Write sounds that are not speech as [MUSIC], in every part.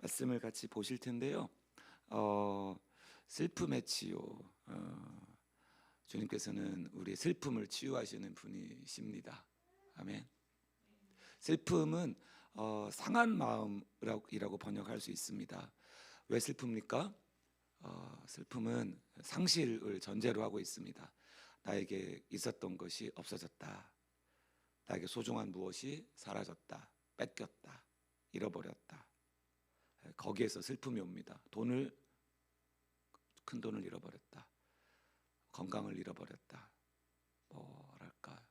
말씀을 같이 보실 텐데요. 어, 슬픔의 치유. 어, 주님께서는 우리의 슬픔을 치유하시는 분이십니다. 아멘. 슬픔은 어, 상한 마음이라고 번역할 수 있습니다. 왜 슬픕니까? 어, 슬픔은 상실을 전제로 하고 있습니다. 나에게 있었던 것이 없어졌다. 나에게 소중한 무엇이 사라졌다. 뺏겼다. 잃어버렸다. 거기에서 슬픔이 옵니다. 돈을 큰 돈을 잃어버렸다. 건강을 잃어버렸다. 뭐랄까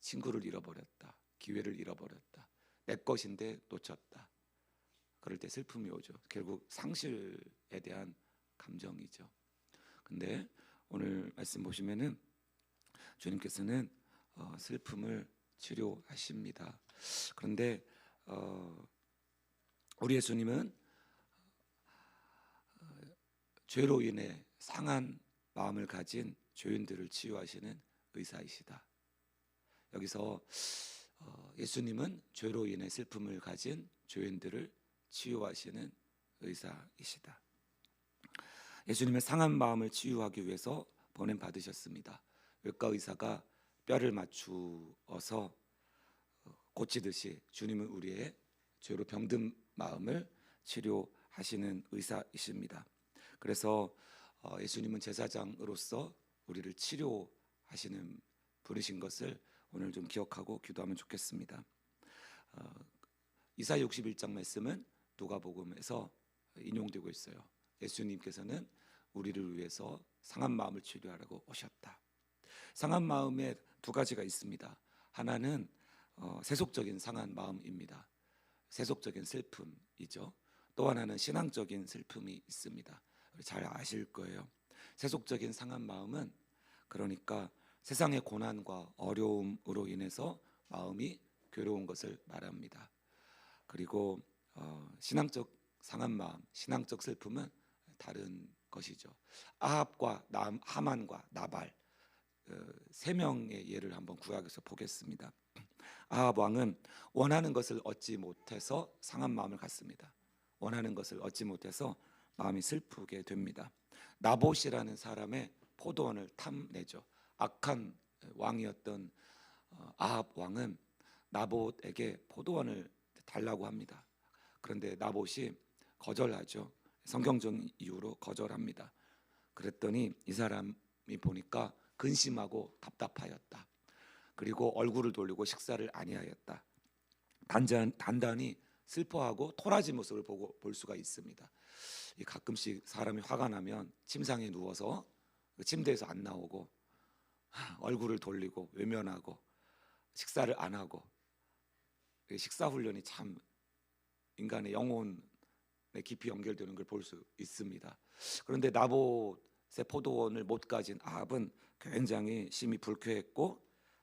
친구를 잃어버렸다. 기회를 잃어버렸다. 내 것인데 놓쳤다. 그럴 때 슬픔이 오죠. 결국 상실에 대한 감정이죠. 근데 오늘 말씀 보시면은 주님께서는 어, 슬픔을 치료하십니다. 그런데 어, 우리 예수님은 어, 죄로 인해 상한 마음을 가진 죄인들을 치유하시는 의사이시다. 여기서 어, 예수님은 죄로 인해 슬픔을 가진 죄인들을 치유하시는 의사이시다. 예수님의 상한 마음을 치유하기 위해서 보냄 받으셨습니다. 외과 의사가 뼈를 맞추어서 어, 고치듯이 주님은 우리의 죄로 병든 마음을 치료하시는 의사이십니다. 그래서 어, 예수님은 제사장으로서 우리를 치료하시는 분이신 것을 오늘 좀 기억하고 기도하면 좋겠습니다. 어, 이사 61장 말씀은 누가복음에서 인용되고 있어요. 예수님께서는 우리를 위해서 상한 마음을 치료하라고 오셨다. 상한 마음에 두 가지가 있습니다. 하나는 어, 세속적인 상한 마음입니다. 세속적인 슬픔이죠. 또 하나는 신앙적인 슬픔이 있습니다. 잘 아실 거예요. 세속적인 상한 마음은 그러니까 세상의 고난과 어려움으로 인해서 마음이 괴로운 것을 말합니다. 그리고 어, 신앙적 상한 마음, 신앙적 슬픔은 다른 것이죠. 아합과 남, 하만과 나발 어, 세 명의 예를 한번 구약에서 보겠습니다. 아합 왕은 원하는 것을 얻지 못해서 상한 마음을 갖습니다. 원하는 것을 얻지 못해서 마음이 슬프게 됩니다. 나봇이라는 사람의 포도원을 탐내죠. 악한 왕이었던 어, 아합 왕은 나봇에게 포도원을 달라고 합니다. 그런데 나봇이 거절하죠. 성경적 이유로 거절합니다. 그랬더니 이 사람이 보니까 근심하고 답답하였다. 그리고 얼굴을 돌리고 식사를 아니하였다. 단단, 단단히 슬퍼하고 토라진 모습을 보고 볼 수가 있습니다. 이 가끔씩 사람이 화가 나면 침상에 누워서 그 침대에서 안 나오고 하, [LAUGHS] 얼굴을 돌리고 외면하고 식사를 안 하고 이 식사 훈련이 참 인간의 영혼에 깊이 연결되는 걸 볼 수 있습니다. 그런데 나봇의 포도원을 못 가진 아합은 굉장히 심히 불쾌했고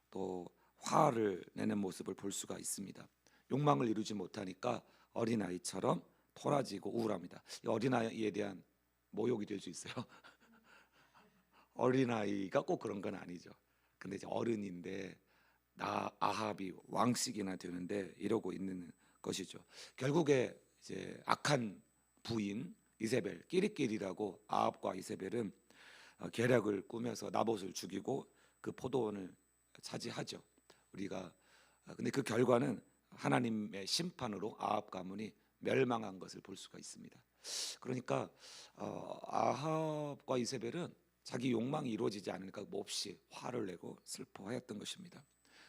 또 화를 내는 모습을 볼 수가 있습니다. 욕망을 이루지 못하니까 어린아이처럼 토라지고 우울합니다. 이 어린아이에 대한 모욕이 될 수 있어요. [LAUGHS] 어린아이가 꼭 그런 건 아니죠. 근데 이제 어른인데 나 아합이 왕씩이나 되는데 이러고 있는 것이죠. 결국에 이제 악한 부인 이세벨 끼리끼리라고 아합과 이세벨은 어, 계략을 꾸며서 나봇을 죽이고 그 포도원을 차지하죠. 우리가 어, 근데 그 결과는 하나님의 심판으로 아합 가문이 멸망한 것을 볼 수가 있습니다. 그러니까 어, 아합과 이세벨은 자기 욕망이 이루어지지 않으니까 몹시 화를 내고 슬퍼하였던 것입니다.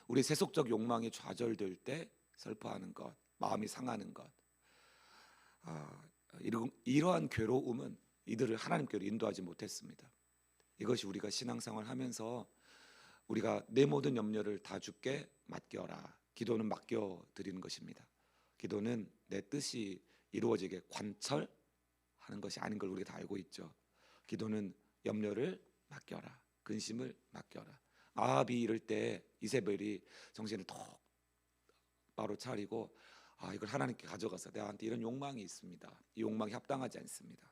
우리 세속적 욕망이 좌절될 때 슬퍼하는 것, 마음이 상하는 것, 아, 이러, 이러한 괴로움은 이들을 하나님께로 인도하지 못했습니다. 이것이 우리가 신앙생활 하면서 우리가 내 모든 염려를 다 주께 맡겨라. 기도는 맡겨 드리는 것입니다. 기도는 내 뜻이 이루어지게 관철하는 것이 아닌 걸 우리가 다 알고 있죠. 기도는 염려를 맡겨라. 근심을 맡겨라. 아합이 이럴 때 이세벨이 정신을 톡 바로 차리고 아 이걸 하나님께 가져가서 내한테 이런 욕망이 있습니다. 이 욕망이 합당하지 않습니다.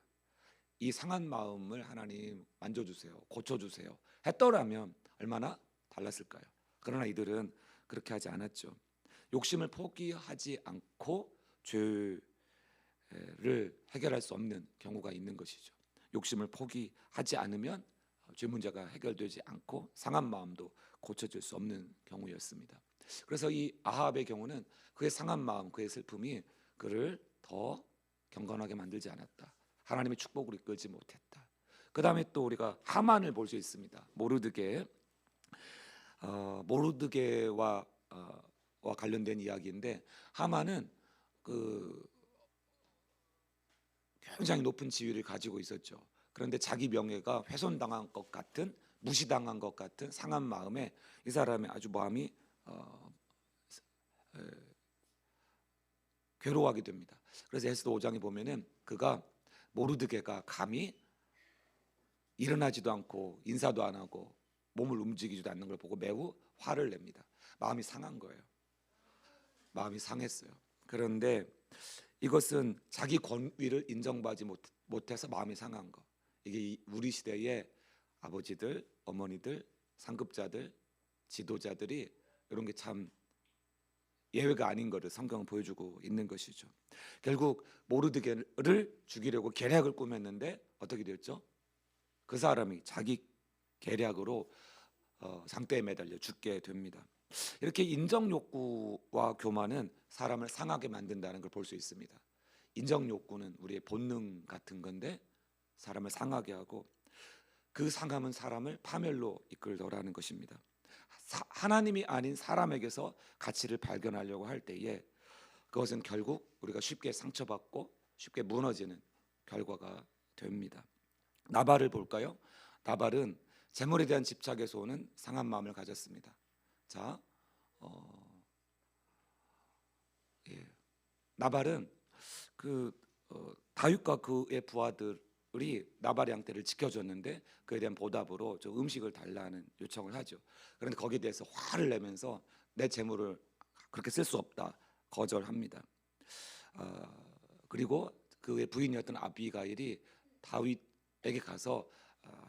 이 상한 마음을 하나님 만져주세요. 고쳐주세요. 했더라면 얼마나 달랐을까요? 그러나 이들은 그렇게 하지 않았죠. 욕심을 포기하지 않고 죄 해결할 수 없는 경우가 있는 것이죠. 욕심을 포기하지 않으면 어, 죄 문제가 해결되지 않고 상한 마음도 고쳐질 수 없는 경우였습니다. 그래서 이 아합의 경우는 그의 상한 마음, 그의 슬픔이 그를 더 경건하게 만들지 않았다. 하나님의 축복으로 이끌지 못했다. 그 다음에 또 우리가 하만을 볼 수 있습니다. 모르드게 어, 모르드게와 어, 와 관련된 이야기인데 하만은 그 굉장히 높은 지위를 가지고 있었죠. 그런데 자기 명예가 훼손당한 것 같은 무시당한 것 같은 상한 마음에 이 사람의 아주 마음이 어, 에, 괴로워하게 됩니다. 그래서 에스더 5장에 보면은 그가 모르드게가 감히 일어나지도 않고 인사도 안 하고 몸을 움직이지도 않는 걸 보고 매우 화를 냅니다. 마음이 상한 거예요. 마음이 상했어요. 그런데 이것은 자기 권위를 인정받지 못, 못해서 마음이 상한 거. 이게 이- 우리 시대의 아버지들, 어머니들, 상급자들, 지도자들이 이런 게 참 예외가 아닌 것을 성경은 보여주고 있는 것이죠. 결국 모르드게를 죽이려고 계략을 꾸몄는데 어떻게 되었죠? 그 사람이 자기 계략으로 어, 상대에 매달려 죽게 됩니다. 이렇게 인정 욕구와 교만은 사람을 상하게 만든다는 걸 볼 수 있습니다. 인정 욕구는 우리의 본능 같은 건데 사람을 상하게 하고 그 상함은 사람을 파멸로 이끌더라는 것입니다. 사- 하나님이 아닌 사람에게서 가치를 발견하려고 할 때에 그것은 결국 우리가 쉽게 상처받고 쉽게 무너지는 결과가 됩니다. 나발을 볼까요? 나발은 재물에 대한 집착에서 오는 상한 마음을 가졌습니다. 자, 어, 예. 나발은 그 어, 다윗과 그의 부하들이 나발의 양떼를 지켜줬는데 그에 대한 보답으로 저 음식을 달라는 요청을 하죠. 그런데 거기에 대해서 화를 내면서 내 재물을 그렇게 쓸 수 없다 거절합니다. 어, 그리고 그의 부인이었던 아비가일이 다윗에게 가서 어,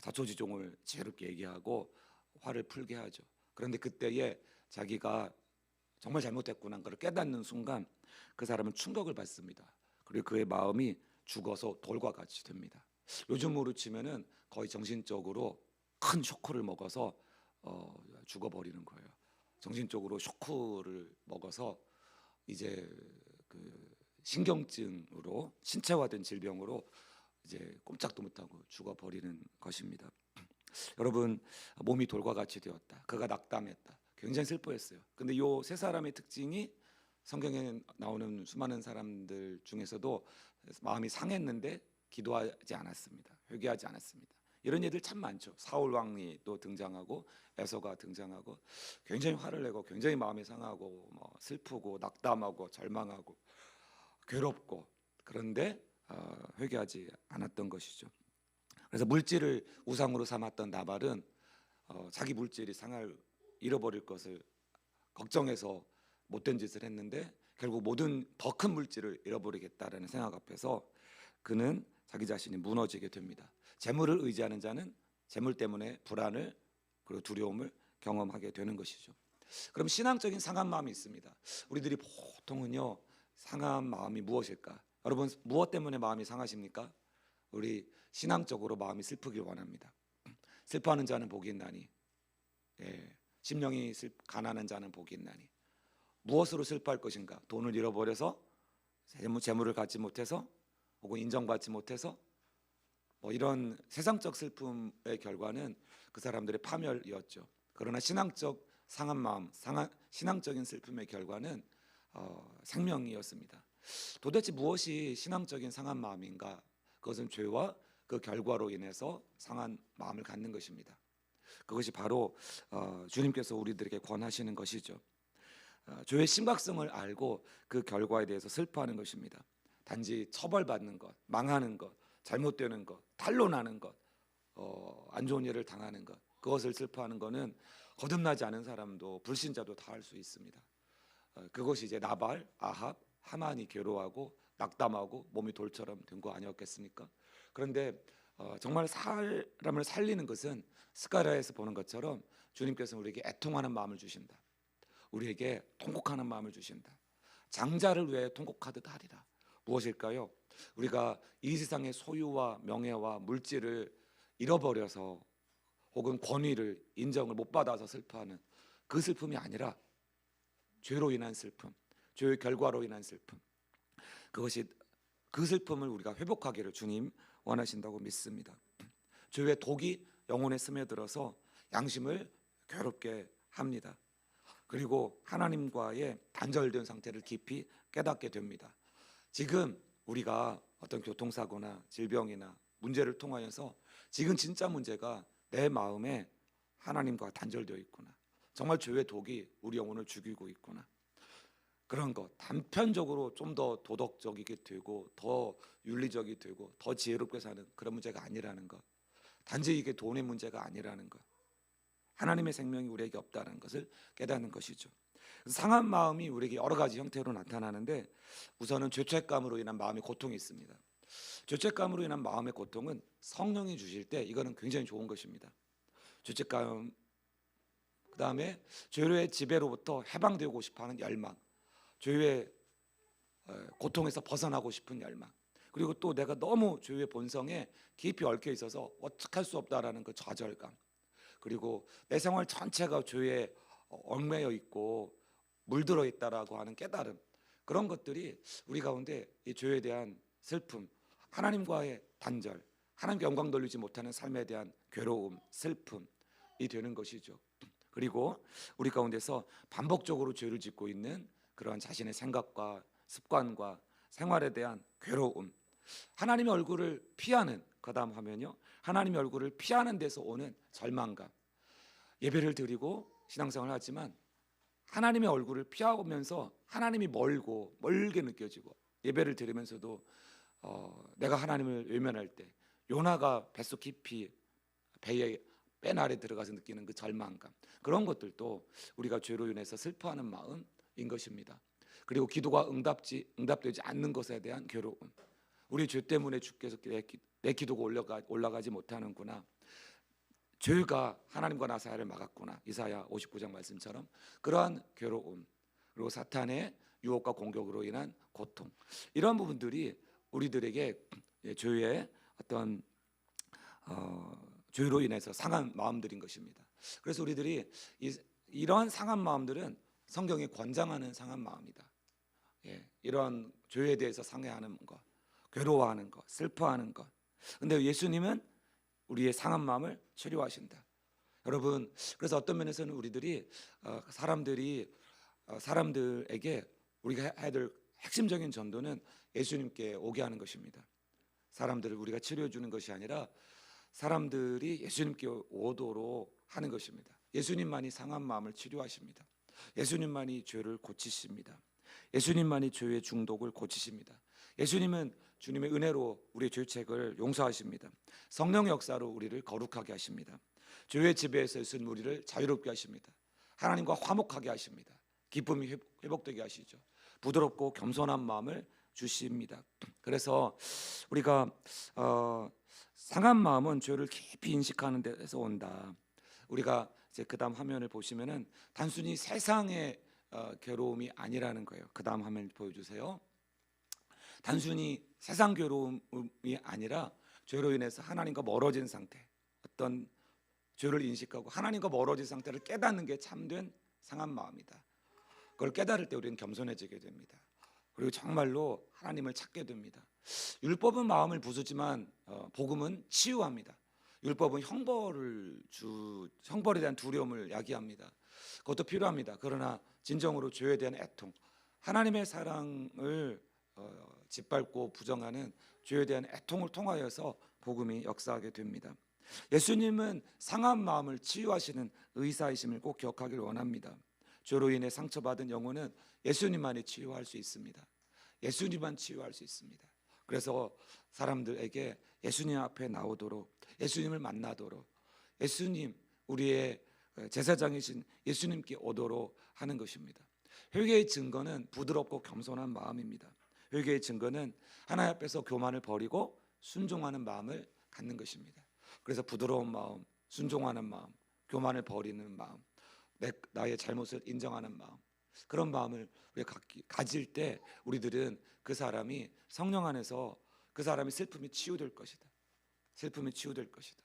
자초지종을 지혜롭게 얘기하고 화를 풀게 하죠. 그런데 그때에 자기가 정말 잘못했구나 그걸 깨닫는 순간 그 사람은 충격을 받습니다. 그리고 그의 마음이 죽어서 돌과 같이 됩니다. 요즘으로 치면은 거의 정신적으로 큰 쇼크를 먹어서 어, 죽어버리는 거예요. 정신적으로 쇼크를 먹어서 이제 그 신경증으로 신체화된 질병으로 이제 꼼짝도 못하고 죽어버리는 것입니다. 여러분 몸이 돌과 같이 되었다. 그가 낙담했다. 굉장히 슬퍼했어요. 근데 요 세 사람의 특징이 성경에 나오는 수많은 사람들 중에서도 마음이 상했는데 기도하지 않았습니다. 회개하지 않았습니다. 이런 애들 참 많죠. 사울 왕이 또 등장하고 에서가 등장하고 굉장히 화를 내고 굉장히 마음이 상하고 뭐 슬프고 낙담하고 절망하고 괴롭고 그런데 어, 회개하지 않았던 것이죠. 그래서 물질을 우상으로 삼았던 나발은 어, 자기 물질이 상할 잃어버릴 것을 걱정해서 못된 짓을 했는데 결국 모든 더 큰 물질을 잃어버리겠다라는 생각 앞에서 그는 자기 자신이 무너지게 됩니다. 재물을 의지하는 자는 재물 때문에 불안을 그리고 두려움을 경험하게 되는 것이죠. 그럼 신앙적인 상한 마음이 있습니다. 우리들이 보통은요 상한 마음이 무엇일까? 여러분 무엇 때문에 마음이 상하십니까? 우리 신앙적으로 마음이 슬프길 원합니다. 슬퍼하는 자는 복이 있나니, 예, 심령이 슬, 가난한 자는 복이 있나니. 무엇으로 슬퍼할 것인가? 돈을 잃어버려서 재물, 재물을 갖지 못해서 혹은 인정받지 못해서 뭐 이런 세상적 슬픔의 결과는 그 사람들의 파멸이었죠. 그러나 신앙적 상한 마음, 상한, 신앙적인 슬픔의 결과는 어, 생명이었습니다. 도대체 무엇이 신앙적인 상한 마음인가? 그것은 죄와 그 결과로 인해서 상한 마음을 갖는 것입니다. 그것이 바로 어, 주님께서 우리들에게 권하시는 것이죠. 어, 죄의 심각성을 알고 그 결과에 대해서 슬퍼하는 것입니다. 단지 처벌받는 것, 망하는 것, 잘못되는 것, 탄로나는 것, 어, 안 좋은 일을 당하는 것, 그것을 슬퍼하는 것은 거듭나지 않은 사람도 불신자도 다 할 수 있습니다. 어, 그것이 이제 나발, 아합, 하만이 괴로워하고 낙담하고 몸이 돌처럼 된 거 아니었겠습니까? 그런데 어, 정말 사람을 살리는 것은 스가랴에서 보는 것처럼 주님께서는 우리에게 애통하는 마음을 주신다. 우리에게 통곡하는 마음을 주신다. 장자를 위해 통곡하듯 하리라. 무엇일까요? 우리가 이 세상의 소유와 명예와 물질을 잃어버려서 혹은 권위를 인정을 못 받아서 슬퍼하는 그 슬픔이 아니라 죄로 인한 슬픔, 죄의 결과로 인한 슬픔. 그것이 그 슬픔을 우리가 회복하기를 주님 원하신다고 믿습니다. 죄의 독이 영혼에 스며들어서 양심을 괴롭게 합니다. 그리고 하나님과의 단절된 상태를 깊이 깨닫게 됩니다. 지금 우리가 어떤 교통사고나 질병이나 문제를 통하여서 지금 진짜 문제가 내 마음에 하나님과 단절되어 있구나. 정말 죄의 독이 우리 영혼을 죽이고 있구나. 그런 것 단편적으로 좀 더 도덕적이게 되고 더 윤리적이 되고 더 지혜롭게 사는 그런 문제가 아니라는 것. 단지 이게 돈의 문제가 아니라는 것. 하나님의 생명이 우리에게 없다는 것을 깨닫는 것이죠. 상한 마음이 우리에게 여러 가지 형태로 나타나는데 우선은 죄책감으로 인한 마음의 고통이 있습니다. 죄책감으로 인한 마음의 고통은 성령이 주실 때 이거는 굉장히 좋은 것입니다. 죄책감 그 다음에 죄의 지배로부터 해방되고 싶어하는 열망, 죄의 어, 고통에서 벗어나고 싶은 열망, 그리고 또 내가 너무 죄의 본성에 깊이 얽혀 있어서 어떡할 수 없다라는 그 좌절감, 그리고 내 생활 전체가 죄에 얽매여 있고 물들어 있다라고 하는 깨달음. 그런 것들이 우리 가운데 이 죄에 대한 슬픔, 하나님과의 단절, 하나님께 영광 돌리지 못하는 삶에 대한 괴로움, 슬픔이 되는 것이죠. 그리고 우리 가운데서 반복적으로 죄를 짓고 있는 그런 자신의 생각과 습관과 생활에 대한 괴로움, 하나님의 얼굴을 피하는 그다음 하면요, 하나님의 얼굴을 피하는 데서 오는 절망감, 예배를 드리고 신앙생활을 하지만 하나님의 얼굴을 피하면서 하나님이 멀고 멀게 느껴지고 예배를 드리면서도 어, 내가 하나님을 외면할 때 요나가 뱃속 깊이 배에 뺀 아래 들어가서 느끼는 그 절망감 그런 것들도 우리가 죄로 인해서 슬퍼하는 마음 인 것입니다. 그리고 기도가 응답지 응답되지 않는 것에 대한 괴로움. 우리 죄 때문에 주께서 내, 기- 내 기도가 올라가 올라가지 못하는구나. 죄가 하나님과 나 사이를 막았구나. 이사야 59장 말씀처럼 그러한 괴로움 그리고 사탄의 유혹과 공격으로 인한 고통 이런 부분들이 우리들에게 예, 죄의 어떤 어, 죄로 인해서 상한 마음들인 것입니다. 그래서 우리들이 이, 이러한 상한 마음들은 성경이 권장하는 상한 마음이다. 예, 이런 죄에 대해서 상해하는 것, 괴로워하는 것, 슬퍼하는 것. 근데 예수님은 우리의 상한 마음을 치료하신다. 여러분, 그래서 어떤 면에서는 우리들이 어, 사람들이 어, 사람들에게 우리가 해- 해야 될 핵심적인 전도는 예수님께 오게 하는 것입니다. 사람들을 우리가 치료해 주는 것이 아니라 사람들이 예수님께 오도록 하는 것입니다. 예수님만이 상한 마음을 치료하십니다. 예수님만이 죄를 고치십니다. 예수님만이 죄의 중독을 고치십니다. 예수님은 주님의 은혜로 우리의 죄책을 용서하십니다. 성령의 역사로 우리를 거룩하게 하십니다. 죄의 지배에서 있은 우리를 자유롭게 하십니다. 하나님과 화목하게 하십니다. 기쁨이 회복- 회복되게 하시죠. 부드럽고 겸손한 마음을 주십니다. 그래서 우리가 어, 상한 마음은 죄를 깊이 인식하는 데서 온다. 우리가 이제 그다음 화면을 보시면은 단순히 세상의 어, 괴로움이 아니라는 거예요. 그다음 화면 보여주세요. 단순히 세상 괴로움이 아니라 죄로 인해서 하나님과 멀어진 상태, 어떤 죄를 인식하고 하나님과 멀어진 상태를 깨닫는 게 참된 상한 마음이다. 그걸 깨달을 때 우리는 겸손해지게 됩니다. 그리고 정말로 하나님을 찾게 됩니다. 율법은 마음을 부수지만 어, 복음은 치유합니다. 율법은 형벌을 주 형벌에 대한 두려움을 야기합니다. 그것도 필요합니다. 그러나 진정으로 죄에 대한 애통, 하나님의 사랑을 어, 짓밟고 부정하는 죄에 대한 애통을 통하여서 복음이 역사하게 됩니다. 예수님은 상한 마음을 치유하시는 의사이심을 꼭 기억하길 원합니다. 죄로 인해 상처받은 영혼은 예수님만이 치유할 수 있습니다. 예수님만 치유할 수 있습니다. 그래서 사람들에게 예수님 앞에 나오도록 예수님을 만나도록 예수님 우리의 제사장이신 예수님께 오도록 하는 것입니다. 회개의 증거는 부드럽고 겸손한 마음입니다. 회개의 증거는 하나님 앞에서 교만을 버리고 순종하는 마음을 갖는 것입니다. 그래서 부드러운 마음, 순종하는 마음, 교만을 버리는 마음, 내, 나의 잘못을 인정하는 마음, 그런 마음을 우리가 가질 때 우리들은 그 사람이 성령 안에서 그 사람의 슬픔이 치유될 것이다. 슬픔이 치유될 것이다.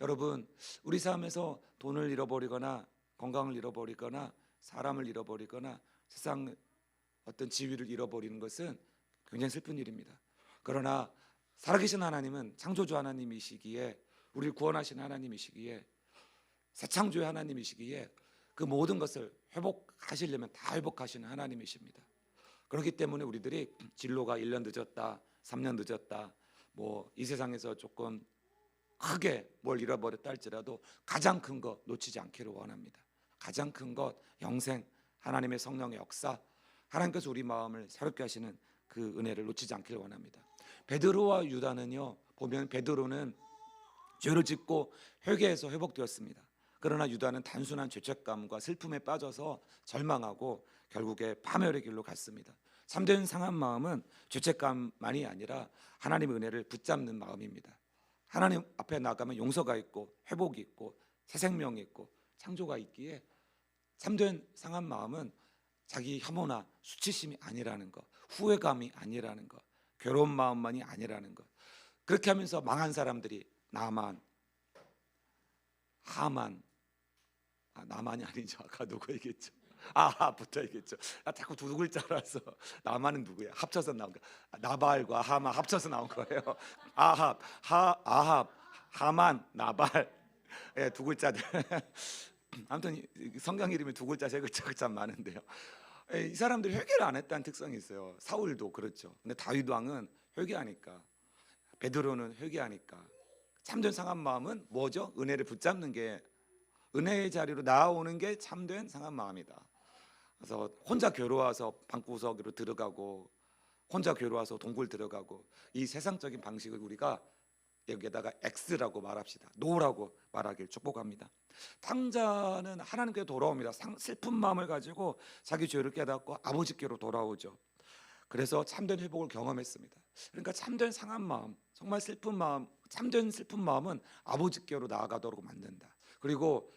여러분, 우리 삶에서 돈을 잃어버리거나 건강을 잃어버리거나 사람을 잃어버리거나 세상 어떤 지위를 잃어버리는 것은 굉장히 슬픈 일입니다. 그러나 살아계신 하나님은 창조주 하나님이시기에 우리를 구원하신 하나님이시기에 새 창조의 하나님이시기에 그 모든 것을 회복하시려면 다 회복하시는 하나님이십니다. 그렇기 때문에 우리들이 진로가 1년 늦었다, 3년 늦었다, 뭐 이 세상에서 조금 크게 뭘 잃어버렸다 할지라도 가장 큰거 놓치지 않기를 원합니다. 가장 큰 것 영생, 하나님의 성령의 역사, 하나님께서 우리 마음을 새롭게 하시는 그 은혜를 놓치지 않기를 원합니다. 베드로와 유다는요 보면 베드로는 죄를 짓고 회개해서 회복되었습니다. 그러나 유다는 단순한 죄책감과 슬픔에 빠져서 절망하고 결국에 파멸의 길로 갔습니다. 참된 상한 마음은 죄책감만이 아니라 하나님의 은혜를 붙잡는 마음입니다. 하나님 앞에 나가면 용서가 있고 회복이 있고 새 생명이 있고 창조가 있기에 참된 상한 마음은 자기 혐오나 수치심이 아니라는 것, 후회감이 아니라는 것, 괴로운 마음만이 아니라는 것. 그렇게 하면서 망한 사람들이 나만, 하만, 아, 나만이 아니죠. 아까 누구 얘기했죠? 아합부터 얘기했죠. 아, 자꾸 두 글자라서 나만은 누구야? 합쳐서 나온 거. 아, 나발과 하만 합쳐서 나온 거예요. 아합, 하, 아합, 하만, 나발. 예, 두 글자들. [LAUGHS] 아무튼 성경 이름이 두 글자, 세 글자가 참 많은데요. 예, 이 사람들이 회개를 안 했다는 특성이 있어요. 사울도 그렇죠. 근데 다윗 왕은 회개하니까 베드로는 회개하니까 참된 상한 마음은 뭐죠? 은혜를 붙잡는 게 은혜의 자리로 나아오는 게 참된 상한 마음이다. 그래서 혼자 괴로워서 방구석으로 들어가고 혼자 괴로워서 동굴 들어가고 이 세상적인 방식을 우리가 여기에다가 X라고 말합시다. 노라고 말하길 축복합니다. 탕자는 하나님께 돌아옵니다. 상- 슬픈 마음을 가지고 자기 죄를 깨닫고 아버지께로 돌아오죠. 그래서 참된 회복을 경험했습니다. 그러니까 참된 상한 마음, 정말 슬픈 마음, 참된 슬픈 마음은 아버지께로 나아가도록 만든다. 그리고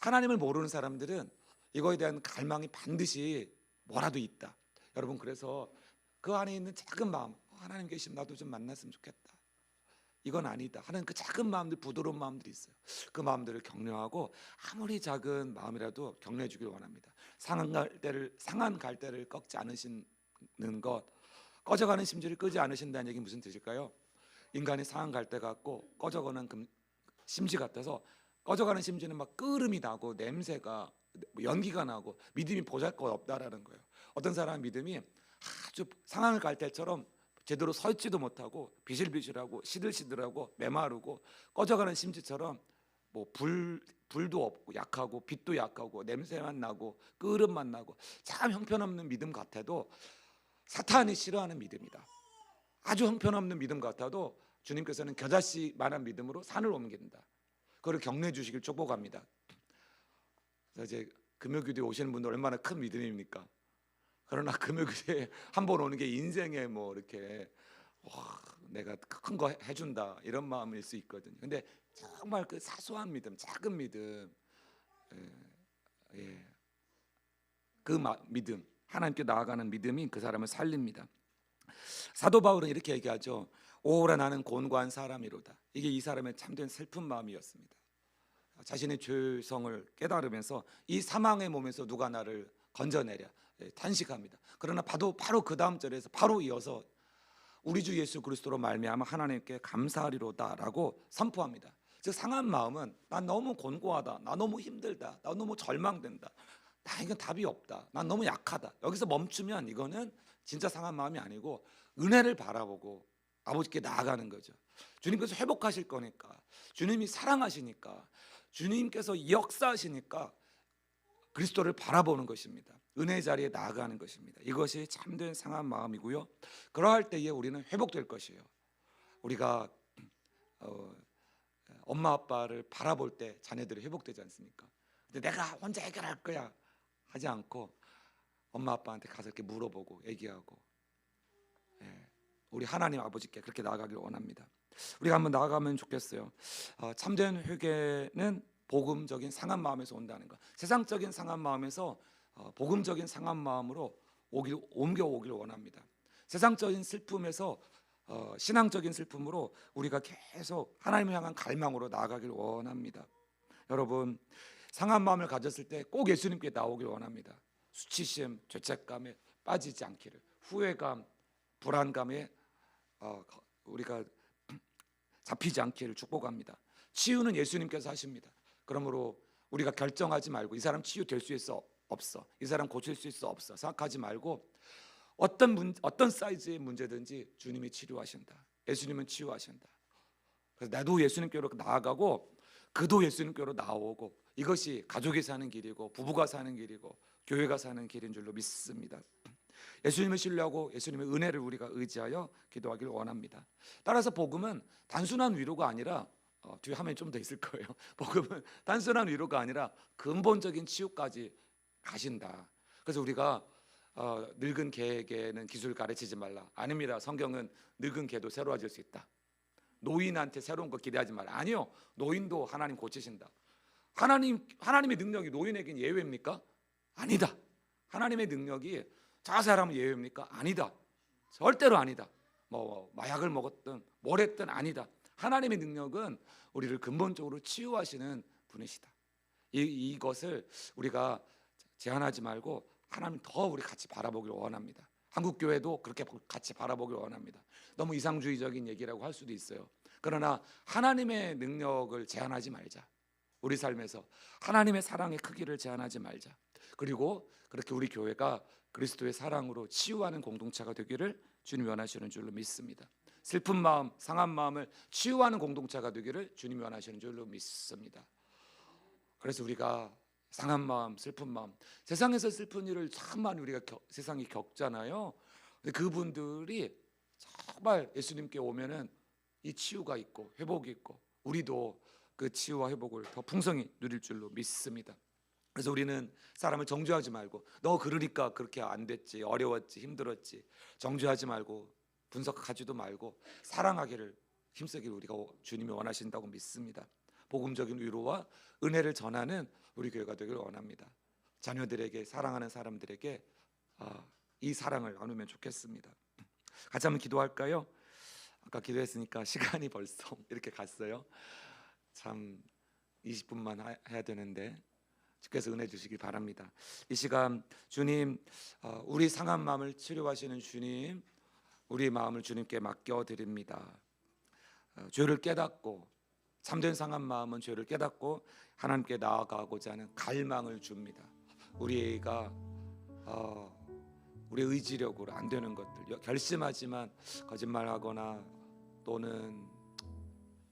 하나님을 모르는 사람들은 이거에 대한 갈망이 반드시 뭐라도 있다. 여러분 그래서 그 안에 있는 작은 마음, 어, 하나님 계시면 나도 좀 만났으면 좋겠다. 이건 아니다. 하는 그 작은 마음들, 부드러운 마음들이 있어요. 그 마음들을 격려하고 아무리 작은 마음이라도 격려해 주길 원합니다. 상한 갈대를 상한 갈대를 꺾지 않으시는 것, 꺼져가는 심지를 끄지 않으신다는 얘기 무슨 뜻일까요? 인간이 상한 갈대 같고 꺼져가는 금- 심지 같아서 꺼져가는 심지는 막 끓음이 나고 냄새가 뭐 연기가 나고 믿음이 보잘것 없다라는 거예요. 어떤 사람 믿음이 아주 상한 갈대처럼 제대로 서 있지도 못하고 비실비실하고 시들시들하고 메마르고 꺼져가는 심지처럼 뭐 불 불도 없고 약하고 빛도 약하고 냄새만 나고 끓음만 나고 참 형편없는 믿음 같아도 사탄이 싫어하는 믿음이다. 아주 형편없는 믿음 같아도 주님께서는 겨자씨만한 믿음으로 산을 옮긴다. 그걸 격려해 주시길 축복합니다. 이제 금요교대 오시는 분들 얼마나 큰 믿음입니까? 그러나 [LAUGHS] 금요교대 한번 오는 게 인생에 뭐 이렇게 와, 내가 큰 거 해준다 이런 마음일 수 있거든요. 근데 정말 그 사소한 믿음, 작은 믿음, 예, 예. 그 마- 믿음, 하나님께 나아가는 믿음이 그 사람을 살립니다. 사도 바울은 이렇게 얘기하죠. 오라 나는 곤고한 사람이로다. 이게 이 사람의 참된 슬픈 마음이었습니다. 자신의 죄성을 깨달으면서 이 사망의 몸에서 누가 나를 건져내랴 예, 탄식합니다. 그러나 바로 바로 그 다음 절에서 바로 이어서 우리 주 예수 그리스도로 말미암아 하나님께 감사하리로다라고 선포합니다. 즉 상한 마음은 난 너무 곤고하다, 나 너무 힘들다, 나 너무 절망된다, 나 이건 답이 없다, 난 너무 약하다. 여기서 멈추면 이거는 진짜 상한 마음이 아니고 은혜를 바라보고 아버지께 나아가는 거죠. 주님께서 회복하실 거니까, 주님이 사랑하시니까, 주님께서 역사하시니까 그리스도를 바라보는 것입니다. 은혜 자리에 나아가는 것입니다. 이것이 참된 상한 마음이고요. 그러할 때에 우리는 회복될 것이에요. 우리가 어, 엄마 아빠를 바라볼 때 자녀들이 회복되지 않습니까? 근데 내가 혼자 해결할 거야 하지 않고 엄마 아빠한테 가서 이렇게 물어보고 얘기하고 예, 우리 하나님 아버지께 그렇게 나아가길 원합니다. 우리가 한번 나아가면 좋겠어요. 어, 참된 회개는 복음적인 상한 마음에서 온다는 것. 세상적인 상한 마음에서 어, 복음적인 상한 마음으로 오길 옮겨 오길 원합니다. 세상적인 슬픔에서 어, 신앙적인 슬픔으로 우리가 계속 하나님을 향한 갈망으로 나아가길 원합니다. 여러분 상한 마음을 가졌을 때 꼭 예수님께 나오길 원합니다. 수치심, 죄책감에 빠지지 않기를 후회감, 불안감에 어, 거- 우리가 잡히지 않기를 축복합니다. 치유는 예수님께서 하십니다. 그러므로 우리가 결정하지 말고 이 사람 치유될 수 있어 없어 이 사람 고칠 수 있어 없어 생각하지 말고 어떤 문, 어떤 사이즈의 문제든지 주님이 치료하신다. 예수님은 치유하신다. 그래서 나도 예수님께로 나아가고 그도 예수님께로 나오고 이것이 가족이 사는 길이고 부부가 사는 길이고 교회가 사는 길인 줄로 믿습니다. 예수님을 신뢰하고 예수님의 은혜를 우리가 의지하여 기도하기를 원합니다. 따라서 복음은 단순한 위로가 아니라 어, 뒤에 화면이 좀 더 있을 거예요. [LAUGHS] 복음은 단순한 위로가 아니라 근본적인 치유까지 가신다. 그래서 우리가 어, 늙은 개에게는 기술 가르치지 말라. 아닙니다. 성경은 늙은 개도 새로워질 수 있다. 노인한테 새로운 거 기대하지 말라. 아니요. 노인도 하나님 고치신다. 하나님 하나님의 능력이 노인에겐 예외입니까? 아니다. 하나님의 능력이 저 사람은 예외입니까? 아니다. 절대로 아니다. 뭐 마약을 먹었든 뭘 했든 아니다. 하나님의 능력은 우리를 근본적으로 치유하시는 분이시다. 이, 이것을 우리가 제한하지 말고 하나님 더 우리 같이 바라보길 원합니다. 한국 교회도 그렇게 같이 바라보길 원합니다. 너무 이상주의적인 얘기라고 할 수도 있어요. 그러나 하나님의 능력을 제한하지 말자. 우리 삶에서 하나님의 사랑의 크기를 제한하지 말자. 그리고 그렇게 우리 교회가 그리스도의 사랑으로 치유하는 공동체가 되기를 주님이 원하시는 줄로 믿습니다. 슬픈 마음, 상한 마음을 치유하는 공동체가 되기를 주님이 원하시는 줄로 믿습니다. 그래서 우리가 상한 마음, 슬픈 마음, 세상에서 슬픈 일을 참 많이 우리가 겨- 세상이 겪잖아요. 근데 그분들이 정말 예수님께 오면은 이 치유가 있고 회복이 있고 우리도 그 치유와 회복을 더 풍성히 누릴 줄로 믿습니다. 그래서 우리는 사람을 정죄하지 말고 너 그러니까 그렇게 안 됐지 어려웠지 힘들었지 정죄하지 말고 분석하지도 말고 사랑하기를 힘쓰기를 우리가 주님이 원하신다고 믿습니다. 복음적인 위로와 은혜를 전하는 우리 교회가 되기를 원합니다. 자녀들에게 사랑하는 사람들에게 아, 이 사랑을 나누면 좋겠습니다. 같이 한번 기도할까요? 아까 기도했으니까 [LAUGHS] 시간이 벌써 이렇게 갔어요. 참 20분만 하- 해야 되는데 주께서 은혜 주시길 바랍니다. 이 시간 주님 어, 우리 상한 마음을 치료하시는 주님 우리 마음을 주님께 맡겨 드립니다. 어, 죄를 깨닫고 참된 상한 마음은 죄를 깨닫고 하나님께 나아가고자 하는 갈망을 줍니다. 우리가 어, 우리 의지력으로 안 되는 것들 여- 결심하지만 거짓말하거나 또는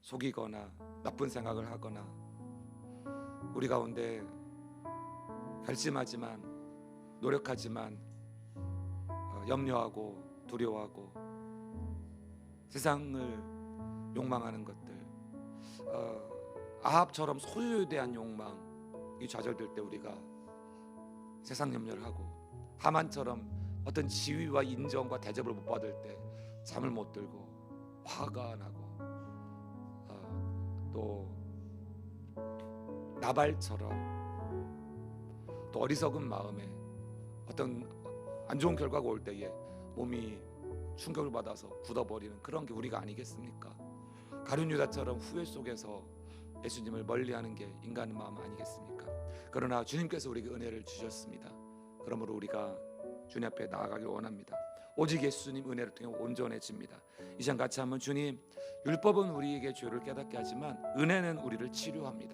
속이거나 나쁜 생각을 하거나 우리 가운데 결심하지만 노력하지만 어, 염려하고 두려워하고 세상을 욕망하는 것들. 어, 아합처럼 소유에 대한 욕망이 좌절될 때 우리가 세상 염려를 하고 하만처럼 어떤 지위와 인정과 대접을 못 받을 때 잠을 못 들고 화가 나고 어, 또 나발처럼 또 어리석은 마음에 어떤 안 좋은 결과가 올 때에 몸이 충격을 받아서 굳어버리는 그런 게 우리가 아니겠습니까? 가룟 유다처럼 후회 속에서 예수님을 멀리하는 게 인간의 마음 아니겠습니까? 그러나 주님께서 우리에게 은혜를 주셨습니다. 그러므로 우리가 주님 앞에 나아가길 원합니다. 오직 예수님 은혜를 통해 온전해집니다. 이 시간 같이 한번 주님 율법은 우리에게 죄를 깨닫게 하지만 은혜는 우리를 치료합니다.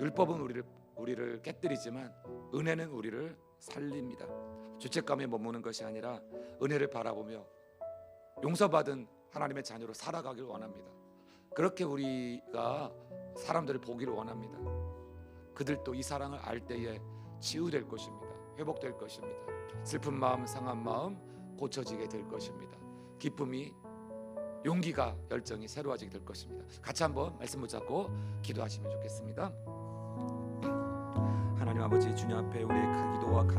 율법은 우리를 우리를 깨뜨리지만 은혜는 우리를 살립니다. 죄책감에 머무는 것이 아니라 은혜를 바라보며 용서받은 하나님의 자녀로 살아가길 원합니다. 그렇게 우리가 사람들을 보기를 원합니다. 그들도 이 사랑을 알 때에 치유될 것입니다. 회복될 것입니다. 슬픈 마음, 상한 마음 고쳐지게 될 것입니다. 기쁨이 용기가 열정이 새로워지게 될 것입니다. 같이 한번 말씀 붙잡고 기도하시면 좋겠습니다. 하나님 아버지 주님 앞에 우리의 그 기도와 간